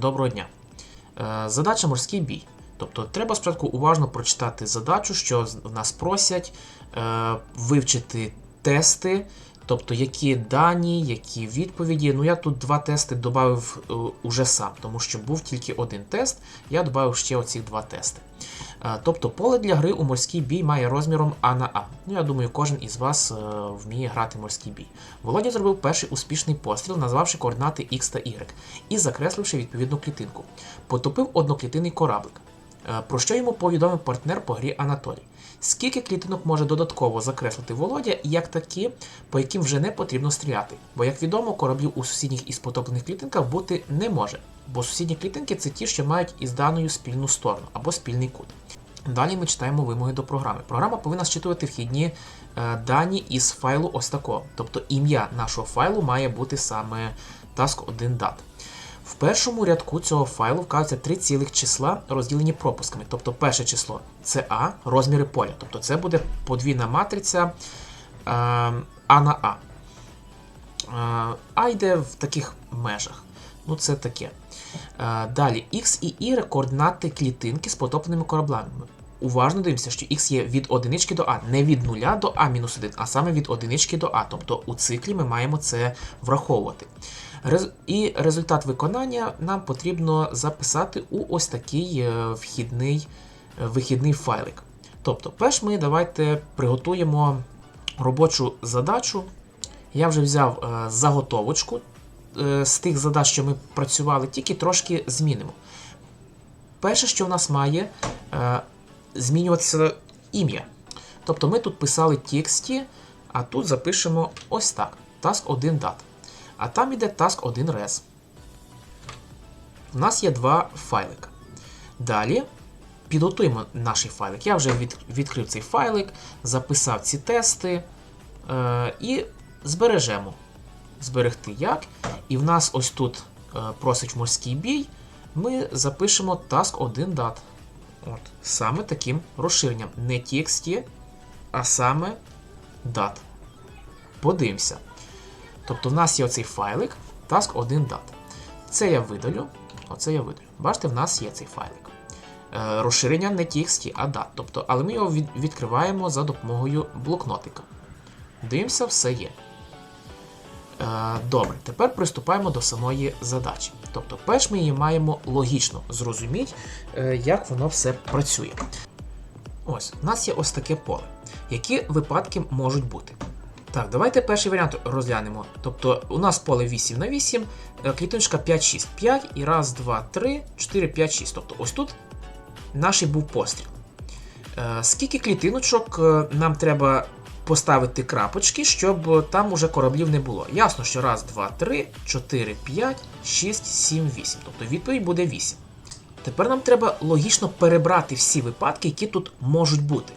Доброго дня. Е, Задача морський бій. Тобто треба спочатку уважно прочитати задачу, що в нас просять е, вивчити тести, тобто які дані, які відповіді. Ну я тут два тести додав е, уже сам, тому що був тільки один тест, я додав ще оці два тести. Е, Тобто поле для гри у морський бій має розміром А на А. Ну, я думаю, кожен із вас е, вміє грати морський бій. Володя зробив перший успішний постріл, назвавши координати X та Y і закресливши відповідну клітинку. Потопив одноклітинний кораблик. Е, Про що йому повідомив партнер по грі Анатолій. Скільки клітинок може додатково закреслити Володя, як такі, по яким вже не потрібно стріляти. Бо, як відомо, кораблів у сусідніх із потоплених клітинках бути не може, бо сусідні клітинки це ті, що мають із даною спільну сторону або спільний кут. Далі ми читаємо вимоги до програми. Програма повинна зчитувати вхідні е, дані із файлу ось такого. Тобто ім'я нашого файлу має бути саме task1dat. В першому рядку цього файлу вказується три цілих числа, розділені пропусками. Тобто перше число це А, розміри поля. Тобто це буде подвійна матриця е, А на А. Е, А йде в таких межах. Ну, це таке. Е, Далі X і Y координати клітинки з потопленими кораблями. Уважно дивимося, що X є від одинички до А, не від 0 до А-1, а саме від одинички до А. Тобто у циклі ми маємо це враховувати. Рез- І результат виконання нам потрібно записати у ось такий е, вхідний, е, вихідний файлик. Тобто, перш ми давайте приготуємо робочу задачу. Я вже взяв заготовочку з тих задач, що ми працювали, тільки трошки змінимо. Перше, що в нас має е, змінюватися ім'я. Тобто ми тут писали TXT, а тут запишемо ось так: task1 dat. А там іде task1 res. У нас є два файлика. Далі підготуємо наш файлик. Я вже відкрив цей файлик, записав ці тести е, і збережемо. Зберегти як. І в нас ось тут е, просить морський бій. Ми запишемо task1 dat. От, саме таким розширенням. Не TXT, а саме dat. Подивимося. Тобто в нас є оцей файлик task1dat. Це я видалю. Оце я видалю. Бачите, в нас є цей файлик. Е, розширення не TXT, а dat. Тобто, але ми його від- відкриваємо за допомогою блокнотика. Дивимося, все є. Е, Добре, тепер приступаємо до самої задачі. Тобто, перш ми її маємо логічно зрозуміти, е, як воно все працює. Ось, у нас є ось таке поле. Які випадки можуть бути? Так, давайте перший варіант розглянемо. Тобто, у нас поле 8 на 8, е, клітиночка 5, 6, 5 і раз, 2, 3, 4, 5, 6. Тобто, ось тут наш був постріл. Скільки клітиночок нам треба поставити крапочки, щоб там уже кораблів не було. Ясно, що раз, два, три, 4, 5, 6, 7, 8. Тобто відповідь буде 8. Тепер нам треба логічно перебрати всі випадки, які тут можуть бути.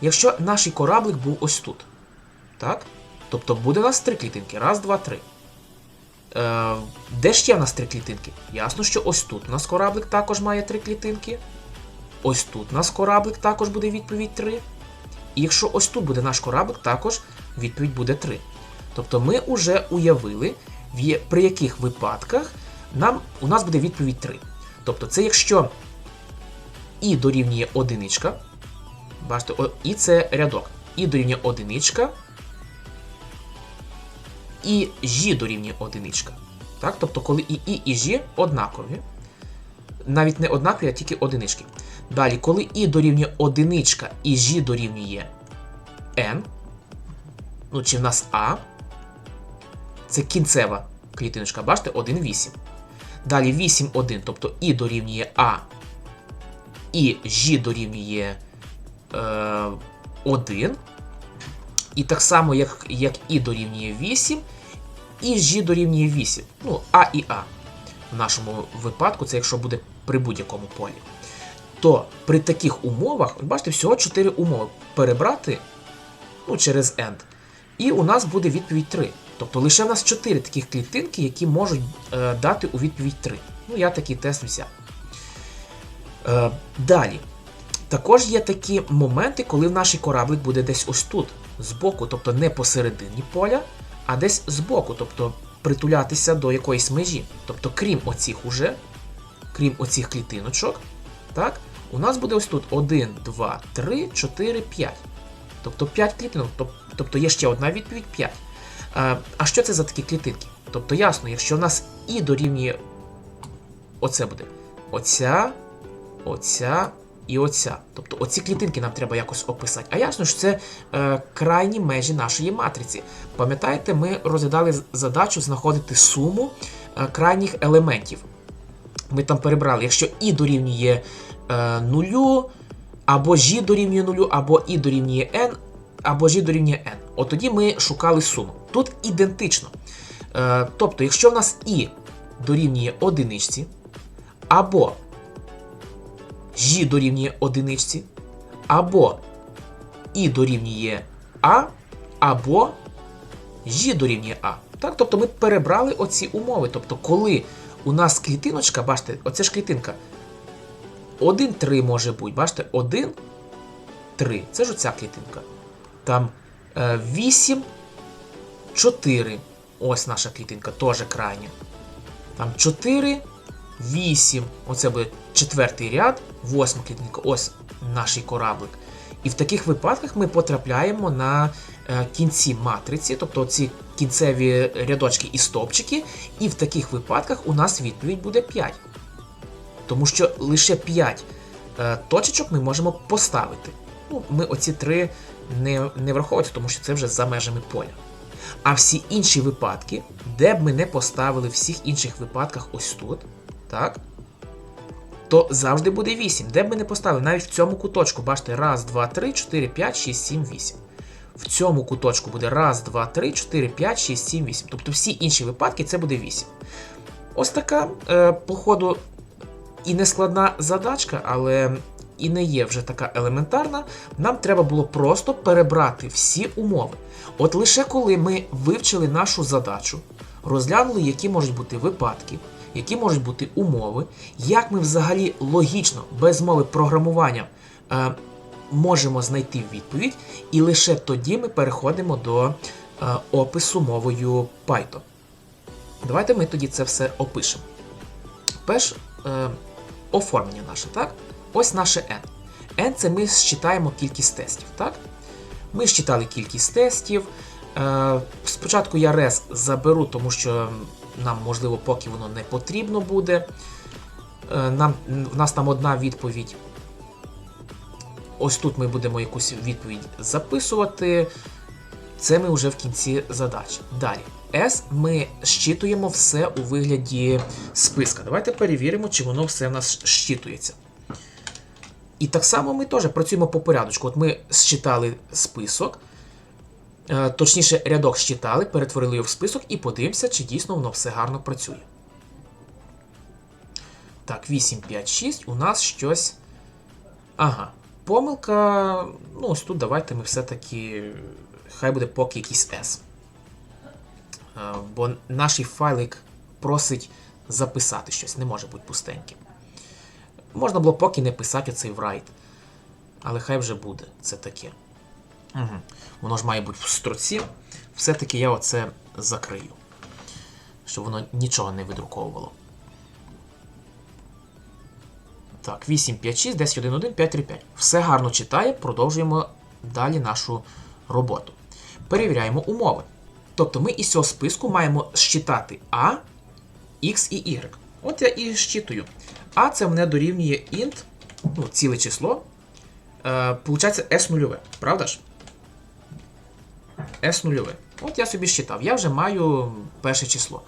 Якщо наш кораблик був ось тут, так? Тобто буде у нас три клітинки. Раз, два, три. Е, де ще в нас три клітинки? Ясно, що ось тут у нас кораблик також має три клітинки. Ось тут у нас кораблик також буде відповідь 3. І якщо ось тут буде наш кораблик, також відповідь буде 3. Тобто ми вже уявили, при яких випадках нам, у нас буде відповідь 3. Тобто це якщо і дорівнює одиничка. Бачите, і це рядок. І дорівнює одиничка. І Ж дорівнює одиничка. Так? Тобто, коли і І, і Ж однакові. Навіть не однакові, а тільки одинички. Далі, коли І дорівнює одиничка і Ж дорівнює N, ну чи в нас А, це кінцева клітиночка, бачите, 1, 8. Далі 8, 1, тобто І дорівнює А, і Ж дорівнює е, 1. І так само, як, як І дорівнює 8, і Ж дорівнює 8. Ну, А і А. В нашому випадку, це якщо буде при будь-якому полі. То при таких умовах, бачите, всього 4 умови перебрати ну, через end. І у нас буде відповідь 3. Тобто лише в нас 4 таких клітинки, які можуть е, дати у відповідь 3. Ну, я такий тест взяв. Е, далі. Також є такі моменти, коли наш кораблик буде десь ось тут, збоку, тобто не посередині поля, а десь збоку, тобто притулятися до якоїсь межі. Тобто, крім оцих уже крім оцих клітиночок, так, у нас буде ось тут 1, 2, 3, 4, 5. Тобто 5 клітинок, тобто є ще одна відповідь 5. А, а що це за такі клітинки? Тобто ясно, якщо в нас і дорівнює оце буде. Оця, оця і оця. Тобто оці клітинки нам треба якось описати. А ясно, що це е, крайні межі нашої матриці. Пам'ятаєте, ми розглядали задачу знаходити суму е, крайніх елементів. Ми там перебрали, якщо і дорівнює е, нулю, або g дорівнює нулю, або і дорівнює n, або g дорівнює n. От тоді ми шукали суму. Тут ідентично. Е, тобто, якщо в нас і дорівнює одиничці, або g дорівнює одиничці, або і дорівнює а, або g дорівнює а. Так, тобто ми перебрали оці умови. Тобто, коли у нас клітиночка, бачите, оце ж клітинка. 1, 3 може бути, бачите, 1, 3. Це ж оця клітинка. Там е, 8, 4. Ось наша клітинка, теж крайня. Там 4, 8. Оце буде четвертий ряд, восьма клітинка, ось наш кораблик. І в таких випадках ми потрапляємо на е, кінці матриці, тобто ці кінцеві рядочки і стовпчики, і в таких випадках у нас відповідь буде 5. Тому що лише 5 е, точечок ми можемо поставити. Ну, ми оці три не, не враховують, тому що це вже за межами поля. А всі інші випадки, де б ми не поставили в всіх інших випадках ось тут, так? То завжди буде 8. Де б ми не поставили, навіть в цьому куточку, бачите, раз, два, три, 4, 5, 6, 7, 8. В цьому куточку буде раз, два, три, 4, 5, 6, 7, 8. Тобто всі інші випадки це буде 8. Ось така, е, по ходу, і не складна задачка, але і не є вже така елементарна. Нам треба було просто перебрати всі умови. От лише коли ми вивчили нашу задачу, розглянули, які можуть бути випадки, які можуть бути умови, як ми взагалі логічно, без мови програмування, е, можемо знайти відповідь, і лише тоді ми переходимо до е, опису мовою Python. Давайте ми тоді це все опишемо. Перш е, оформлення наше, так? Ось наше n. n це ми считаємо кількість тестів, так? Ми считали кількість тестів. Е, спочатку я res заберу, тому що нам, можливо, поки воно не потрібно буде. Е, нам, в нас там одна відповідь. Ось тут ми будемо якусь відповідь записувати. Це ми вже в кінці задачі. Далі. S ми щитуємо все у вигляді списка. Давайте перевіримо, чи воно все в нас щитується. І так само ми теж працюємо по порядочку. От ми считали список, е, точніше, рядок считали, перетворили його в список і подивимося, чи дійсно воно все гарно працює. Так, 8, 5, 6. У нас щось. Ага. Помилка. Ну, ось тут давайте ми все-таки. Хай буде поки якийсь S. Бо наш файлик просить записати щось, не може бути пустеньким. Можна було поки не писати цей write. Але хай вже буде. Це таке. Угу. Воно ж має бути в строці. Все-таки я оце закрию. Щоб воно нічого не видруковувало. Так, 8, 5, 6, 10, 1, 1, 5, 3, 5. Все гарно читає, продовжуємо далі нашу роботу. Перевіряємо умови. Тобто ми із цього списку маємо щитати А, X і Y. От я і щитую. А це мене дорівнює int, ну, ціле число. Е, Получається S нульове, правда ж? S нульове. От я собі щитав. Я вже маю перше число.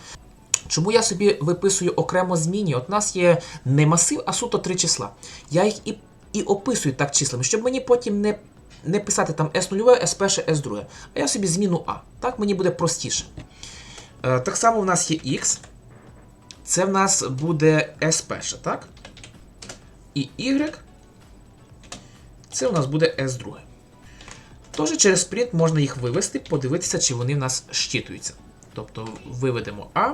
Чому я собі виписую окремо зміні? От у нас є не масив, а суто три числа. Я їх і, і описую так числами, щоб мені потім не, не писати там S0, S1, S2. А я собі зміну А. Так мені буде простіше. Е, так само в нас є X. Це в нас буде S1, так? І Y. Це у нас буде S2. Тож через принт можна їх вивести, подивитися, чи вони в нас щитуються. Тобто виведемо А,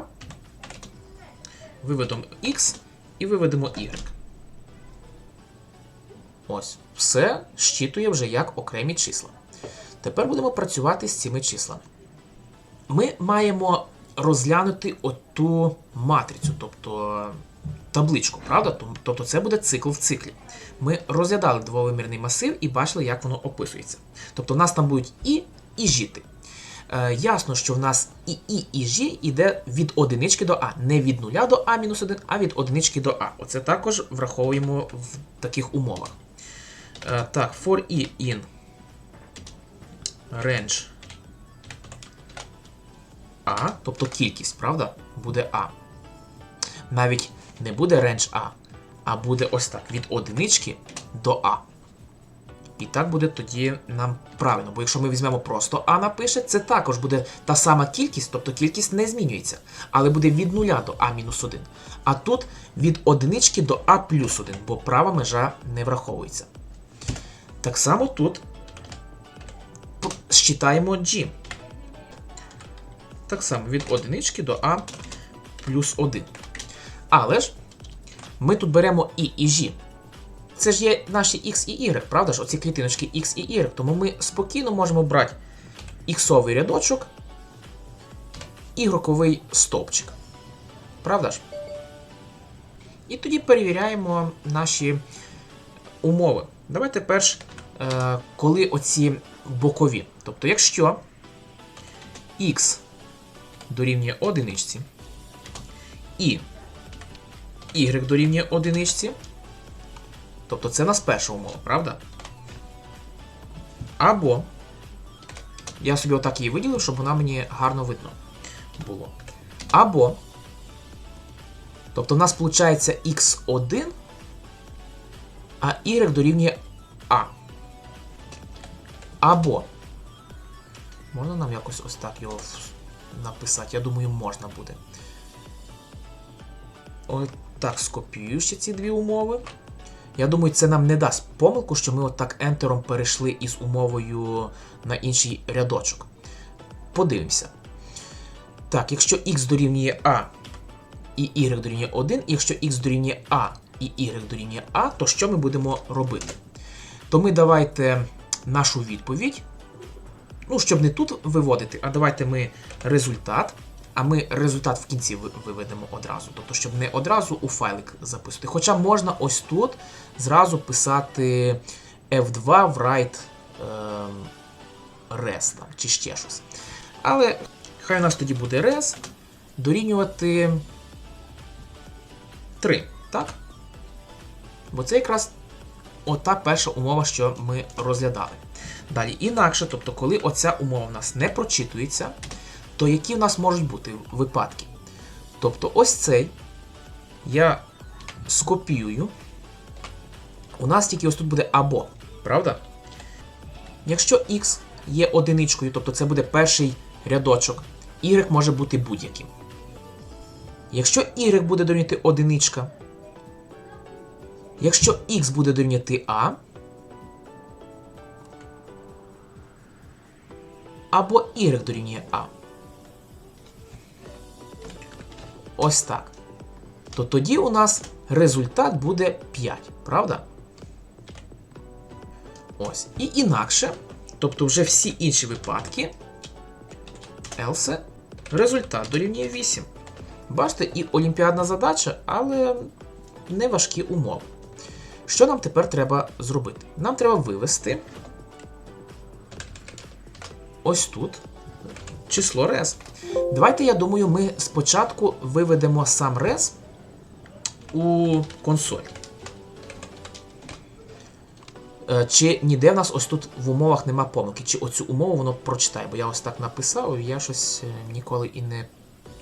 виведемо X і виведемо Y. Ось, все щитує вже як окремі числа. Тепер будемо працювати з цими числами. Ми маємо розглянути оту матрицю, тобто табличку, правда? Тобто це буде цикл в циклі. Ми розглядали двовимірний масив і бачили, як воно описується. Тобто, в нас там будуть і і жіти. Е, ясно, що в нас і і і жі йде від одинички до А. Не від нуля до А-1, а від одинички до А. Оце також враховуємо в таких умовах. Е, так, for i in range А, тобто кількість, правда? Буде А. Навіть не буде range А, а буде ось так: від одинички до А. І так буде тоді нам правильно, бо якщо ми візьмемо просто А напише, це також буде та сама кількість, тобто кількість не змінюється, але буде від 0 до А-1. А тут від одинички до А плюс 1, бо права межа не враховується. Так само тут считаємо G. Так само від одинички до А плюс 1. Але ж ми тут беремо І і G. Це ж є наші X і Y, правда ж? Оці клітиночки X і Y. Тому ми спокійно можемо брати іксовий рядочок і гроковий стовпчик. Правда ж? І тоді перевіряємо наші умови. Давайте перш, е, коли оці бокові. Тобто, якщо x дорівнює одиничці і y дорівнює одиничці, тобто це нас перша умова, правда? Або я собі отак її виділив, щоб вона мені гарно видно було. Або, тобто в нас виходить x1, а y дорівнює А. Або. Можна нам якось ось так його написати? Я думаю, можна буде. Ось так скопіюю ще ці дві умови. Я думаю, це нам не дасть помилку, що ми отак ентером перейшли із умовою на інший рядочок. Подивимося. Так, якщо x дорівнює А і y дорівнює 1, і якщо x дорівнює А і y дорівнює А, то що ми будемо робити? То ми давайте нашу відповідь. Ну, щоб не тут виводити, а давайте ми результат. А ми результат в кінці виведемо одразу. Тобто, щоб не одразу у файлик записувати. Хоча можна ось тут зразу писати F2 write ем, res там, чи ще щось. Але хай у нас тоді буде res дорівнювати 3, так? Бо це якраз ота перша умова, що ми розглядали. Далі, інакше, тобто, коли оця умова в нас не прочитується, то які в нас можуть бути випадки? Тобто, ось цей я скопіюю. У нас тільки ось тут буде або, правда? Якщо x є одиничкою, тобто це буде перший рядочок, y може бути будь-яким. Якщо y буде дорівнювати одиничка, якщо x буде дорівнювати a, або y дорівнює a. Ось так. То тоді у нас результат буде 5, правда? Ось. І інакше, тобто вже всі інші випадки, else, результат дорівнює 8. Бачите, і олімпіадна задача, але не важкі умови. Що нам тепер треба зробити? Нам треба вивести ось тут число res. Давайте, я думаю, ми спочатку виведемо сам res у консоль. Е, Чи ніде в нас ось тут в умовах нема помилки, чи оцю умову воно прочитає, бо я ось так написав, і я щось е, ніколи і не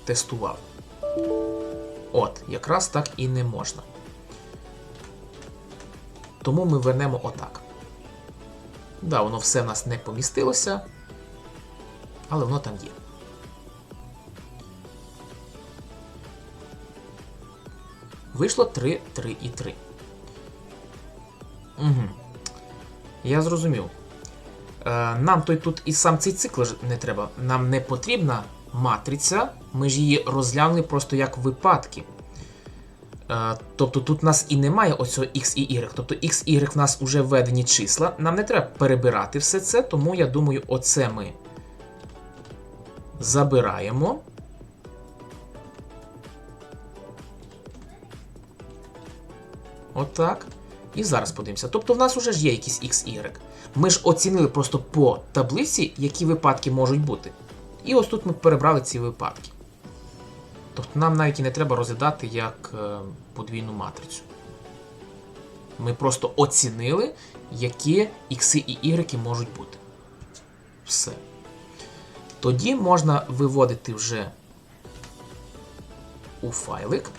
тестував. От, якраз так і не можна. Тому ми вернемо отак. Да, воно все в нас не помістилося, але воно там є. Вийшло 3, 3 і 3. Угу. Я зрозумів. Е, нам той тут і сам цей цикл не треба. Нам не потрібна матриця. Ми ж її розглянули просто як випадки. Е, тобто тут у нас і немає оцього x і y. Тобто x y в нас вже введені числа. Нам не треба перебирати все це, тому я думаю, оце ми забираємо. Отак. І зараз подивимося. Тобто в нас вже ж є якісь x, y. Ми ж оцінили просто по таблиці, які випадки можуть бути. І ось тут ми перебрали ці випадки. Тобто нам навіть і не треба розглядати як е, подвійну матрицю. Ми просто оцінили, які ікси і y можуть бути. Все. Тоді можна виводити вже у файлик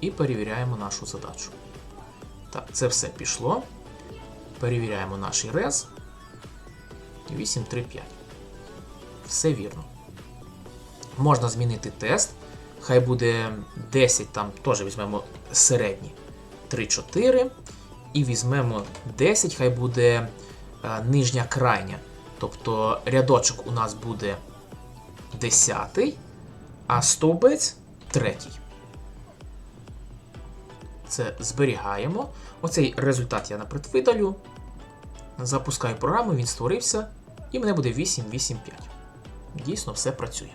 і перевіряємо нашу задачу. Так, це все пішло. Перевіряємо наш рез. 835. Все вірно. Можна змінити тест. Хай буде 10, там теж візьмемо середній 3-4. І візьмемо 10, хай буде е, нижня крайня. Тобто рядочок у нас буде 10, а стовбець 3. Це зберігаємо. Оцей результат я наприклад. Запускаю програму, він створився, і мене буде 885. Дійсно, все працює.